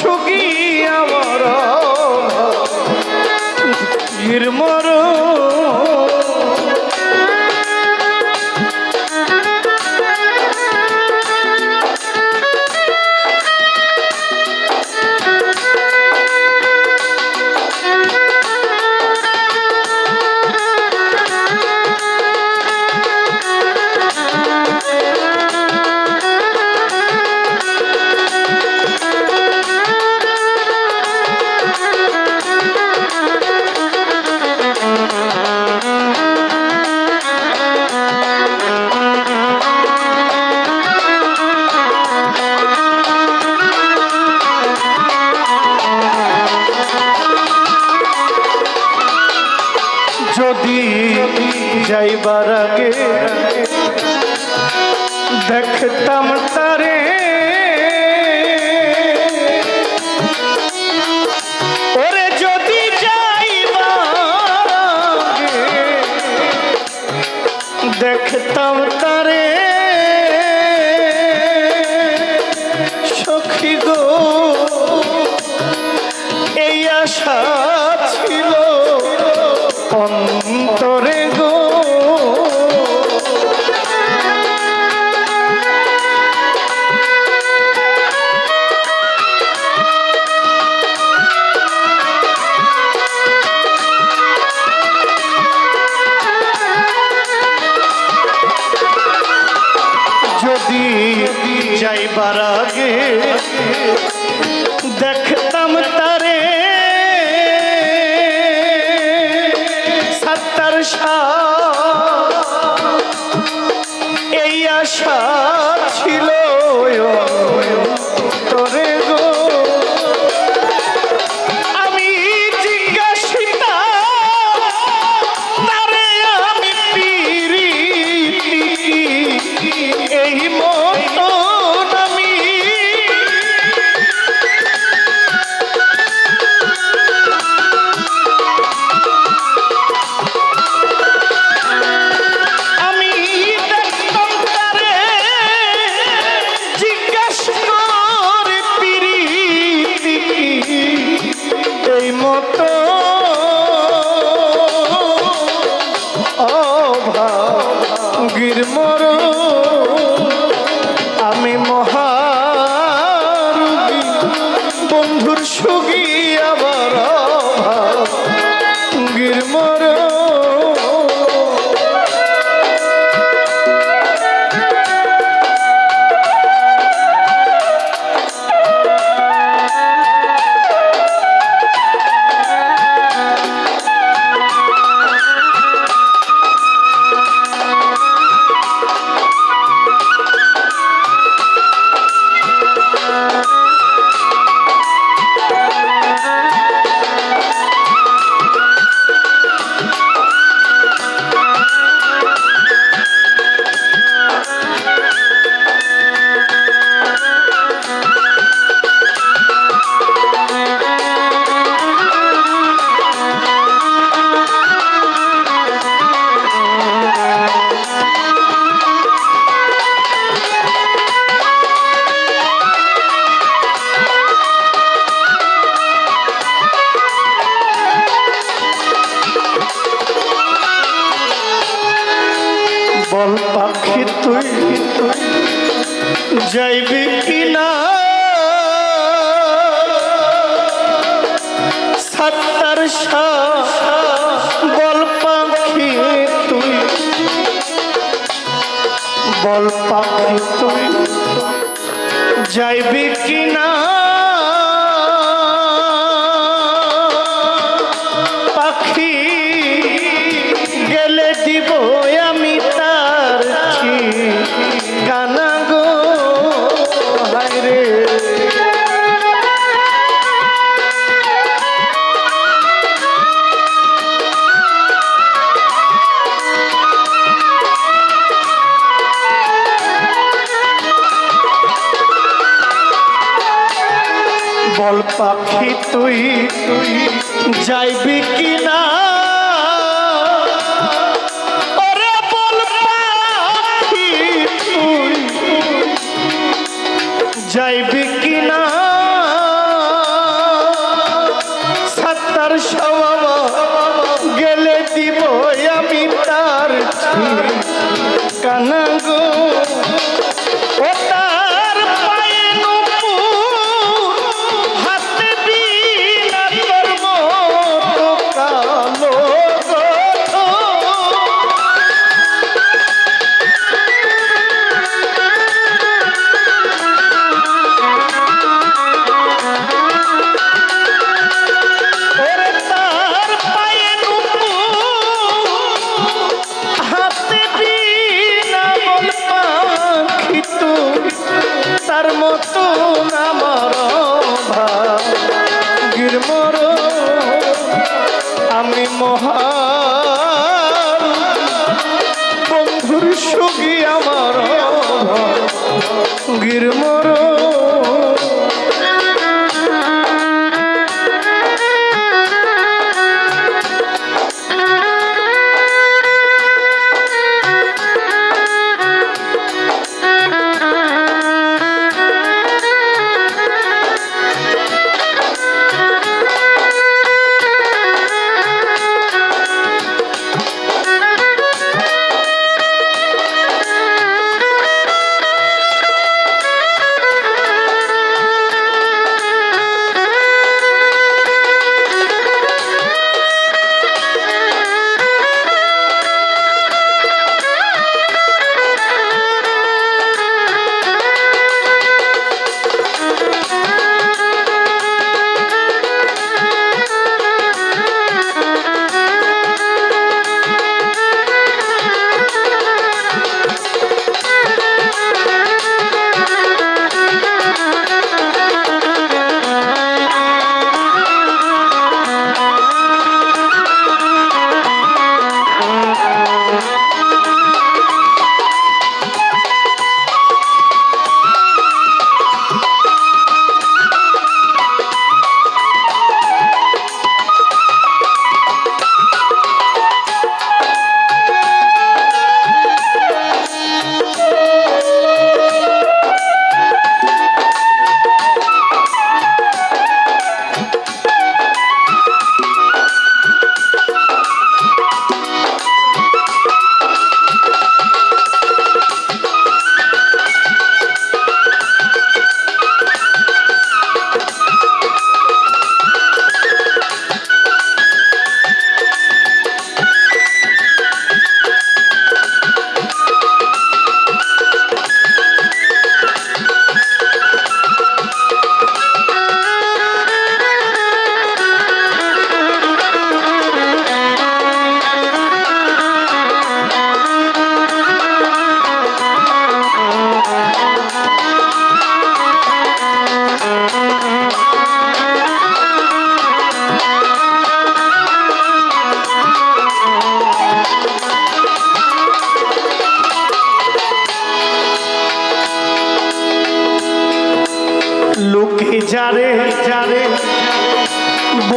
সুখী দেখতাম তারে আশা ছিল। যাইবে কিনা? সাত্তার বল পাখি তুই। বল পাখি তুই। যাইবে কিনা? কমল পাখি তুই তুই যাইবি কিনা? যাইবি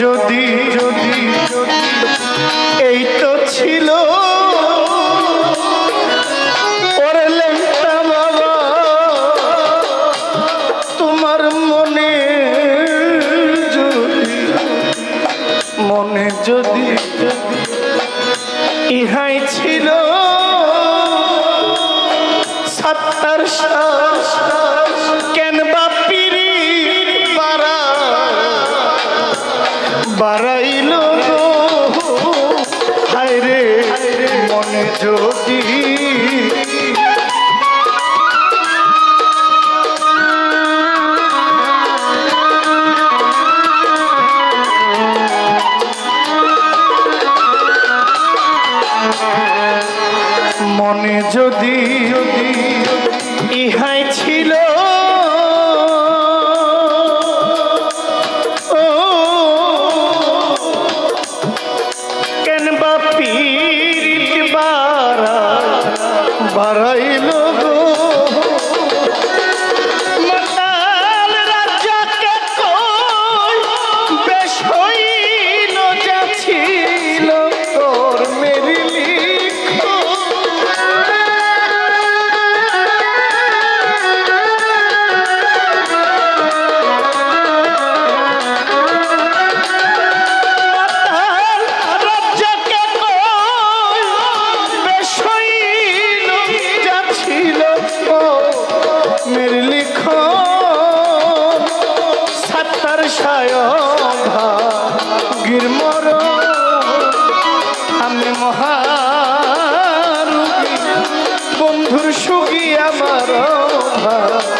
যদি যদি এই তো ছিল। মনে যদি ইহাই ছিল। সাত্তার কেন বাড়াইল গো। রে মনে যদি বর্ষায় ভাগির মর আমি মহারুগী বন্ধুর সুগী আমার ভাগ